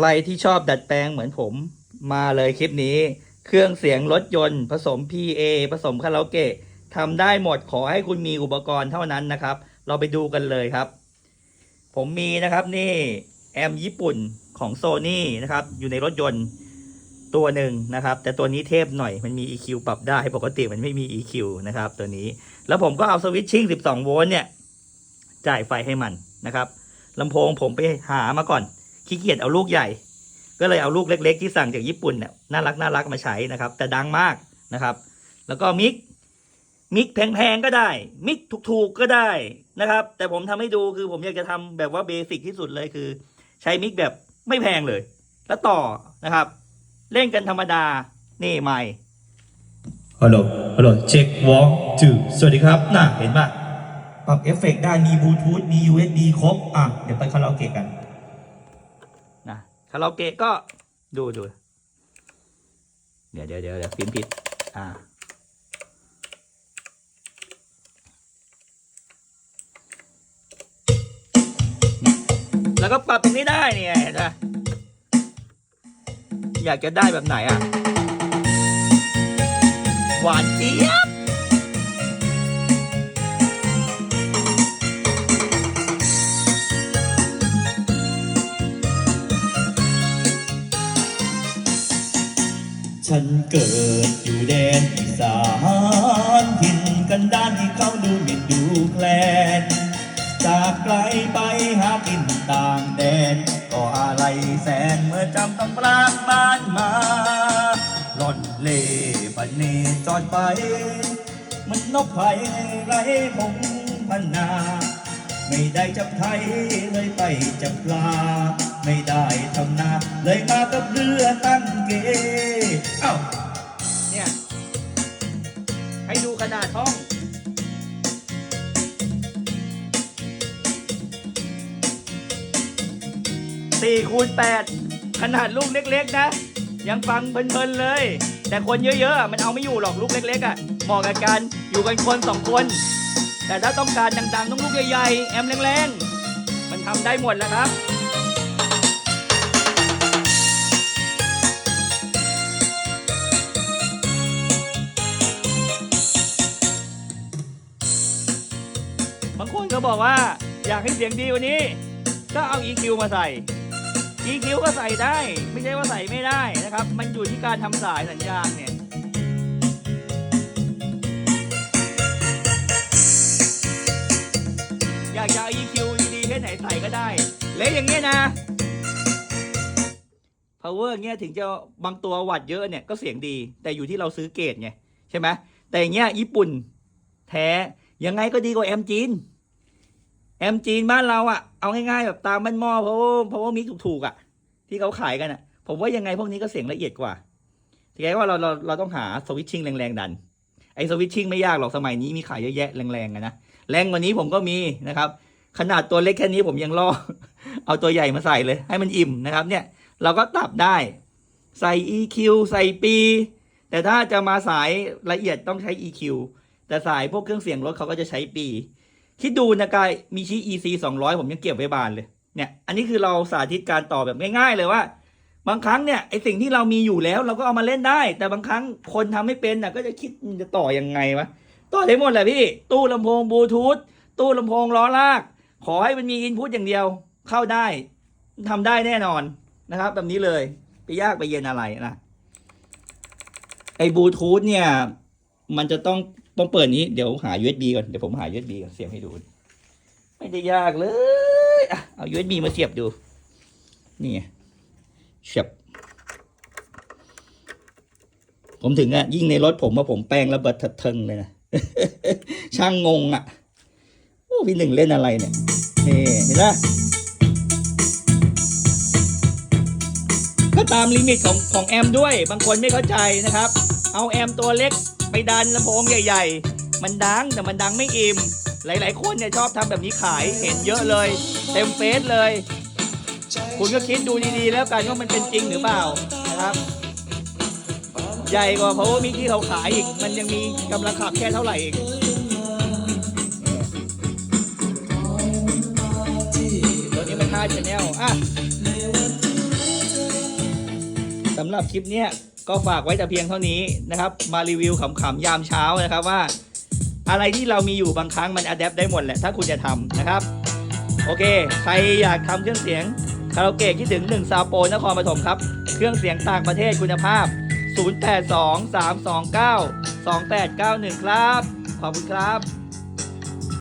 ใครที่ชอบดัดแปลงเหมือนผมมาเลยคลิปนี้ เครื่องเสียงรถยนต์ผสม PA ผสมคาราโอเกะทำได้หมดขอให้คุณมีอุปกรณ์เท่านั้นนะครับ เราไปดูกันเลยครับ ผมมีนะครับนี่แอมญี่ปุ่นของโซ n y นะครับ อยู่ในรถยนต์ตัวหนึ่งนะครับ แต่ตัวนี้เทพหน่อยมันมี EQ ปรับได้ปกติมันไม่มี EQ นะครับ ตัวนี้ แล้วผมก็เอาสวิตชิ่ง 12 โวลต์เนี่ย จ่ายไฟให้มันนะครับลำโพงผมไปหามาก่อน ขี้เกียจเอาลูกใหญ่ ก็เลยเอาลูกเล็ก ๆ ที่สั่งจากญี่ปุ่นเนี่ยน่ารักน่ารักมาใช้นะครับ แต่ดังมากนะครับ แล้วก็มิกมิกแพงๆก็ได้ มิกถูกๆก็ได้นะครับ แต่ผมทำให้ดูคือผมอยากจะทำแบบว่าเบสิกที่สุดเลยคือ ใช้มิกแบบไม่แพงเลย แล้วต่อนะครับ เล่นกันธรรมดานี่ไม่ฮัลโหลฮัลโหลเช็ควอลจูสวัสดีครับน่ะเห็นป่ะปรับเอฟเฟกต์ได้มีบลูทูธมี USB ครบ อะ เดี๋ยวไปคาราโอเกะกันาราโอเกะก็ดูดูเดี๋ยวเดี๋ยวเดี๋ยวเดี๋ยวพิมพ์ผิดอ่าแล้วก็ปรับตรงนี้ได้เนี่ยเห็นปะอยากจะได้แบบไหนอะ หวานเจี๊ยบ ฉันเกิดอยู่แดนอีสานถิ่นกันด้านที่เขาดูหมิ่นดูแคลน จากไกลไปหากินต่างแดน ก็อะไรแสนเมื่อจำต้องปรากบ้านมาหล่อนเล่ปันเนจอดไป มันนกไผ่ไรพงพันนา ไม่ได้จับไทยเลยไปจับปลา ไม่ได้ทำนาเลยมากับเรือตั้งเกเอ้าเนี่ย ให้ดูขนาดห้อง สี่คูณแปดขนาดลูกเล็กๆนะ ยังฟังเพลินๆเลย แต่คนเยอะๆ มันเอาไม่อยู่หรอกลูกเล็กๆอะเหมาะกับการอยู่กันคนสองคน แต่ถ้าต้องการดังๆ ต้องลูกใหญ่ๆ แอมแรงๆ มันทำได้หมดแล้วครับ บอกว่าอยากให้เสียงดีกว่านี้ ก็เอา EQ มาใส่ EQ ก็ใส่ได้ ไม่ใช่ว่าใส่ไม่ได้นะครับ มันอยู่ที่การทำสายสัญญาณเนี่ยอยากจะเอา EQ ดีๆแค่ไหนใส่ก็ได้เละอย่างเงี้ยนะ power เงี้ยถึงจะบางตัววัดเยอะเนี่ยก็เสียงดี แต่อยู่ที่เราซื้อเกรดไงใช่ไหมแต่อย่างเงี้ยญี่ปุ่นแท้ยังไงก็ดีกว่าแอมจีน แอมจีนบ้านเราอะเอาง่ายๆแบบตามบ้านหม้อเพราะว่าเพราะว่ามิกถูกๆอะที่เขาขายกันอะผมว่ายังไงพวกนี้ก็เสียงละเอียดกว่าทีนี้ว่าเราเราเราต้องหาสวิตชิ่งแรงๆดันไอ้สวิตชิ่งไม่ยากหรอกสมัยนี้มีขายเยอะแยะแรงๆนะแรงกว่านี้ผมก็มีนะครับ ขนาดตัวเล็กแค่นี้ผมยังล่อเอาตัวใหญ่มาใส่เลย ให้มันอิ่มนะครับ เนี่ยเราก็ตับได้ใส่ EQ ใส่ปี แต่ถ้าจะมาสายละเอียดต้องใช้ EQ แต่สายพวกเครื่องเสียงรถเขาก็จะใช้ปี คิดดูนะกายมีชี้ EC 200ผมยังเก็บไว้บานเลย เนี่ย อันนี้คือเราสาธิตการต่อแบบง่าย ๆ เลยว่า บางครั้งเนี่ยไอสิ่งที่เรามีอยู่แล้วเราก็เอามาเล่นได้ แต่บางครั้งคนทำไม่เป็นน่ะก็จะคิดมันจะต่อยังไงวะต่อได้หมดแหละพี่ ตู้ลำโพงบลูทูธตู้ลำโพงล้อลาก ขอให้มันมีอินพุตอย่างเดียวเข้าได้ทำได้แน่นอนนะครับ แบบนี้เลยไปยากไปเย็นอะไรนะไอ้บลูทูธเนี่ย มันจะต้อง ต้องเปิดนี้เดี๋ยวหา USB ก่อนเดี๋ยวผมหา USB ก่อนเสียบให้ดู ไม่ได้ยากเลยอะเอา USB มาเสียบดู นี่ไงเสียบผมถึงอะยิ่งในรถผมว่าผมแป้งระเบิดเถิดเทิงเลยนะช่างงงอะโอ้พี่หนึ่งเล่นอะไรเนี่ยนี่เห็นไหมก็ตามลิมิตของของแอมด้วย บางคนไม่เข้าใจนะครับ เอาแอมตัวเล็ก ไปดันลำโพงใหญ่ ๆ มันดังแต่มันดังไม่อิ่ม หลายๆ คนเนี่ยชอบทำแบบนี้ขายเห็นเยอะเลย เต็มเฟซเลย คุณก็คิดดูดีๆ แล้วกันว่ามันเป็นจริงหรือเปล่านะครับ ใหญ่กว่าเพราะว่ามีที่เขาขายอีก มันยังมีกำลังขับแค่เท่าไหร่เองตัวนี้มันค่าชแนลอะรับคลิปเนี้ย ก็ฝากไว้แต่เพียงเท่านี้นะครับ มารีวิวขำๆยามเช้านะครับว่า อะไรที่เรามีอยู่บางครั้งมันอัดแอปได้หมดแหละถ้าคุณจะทำนะครับ โอเค ใครอยากทำเครื่องเสียงคาราโอเกะคิดถึง1ซาโปนครปฐมครับ เครื่องเสียงต่างประเทศคุณภาพ 0823292891 ครับ ขอบคุณครับ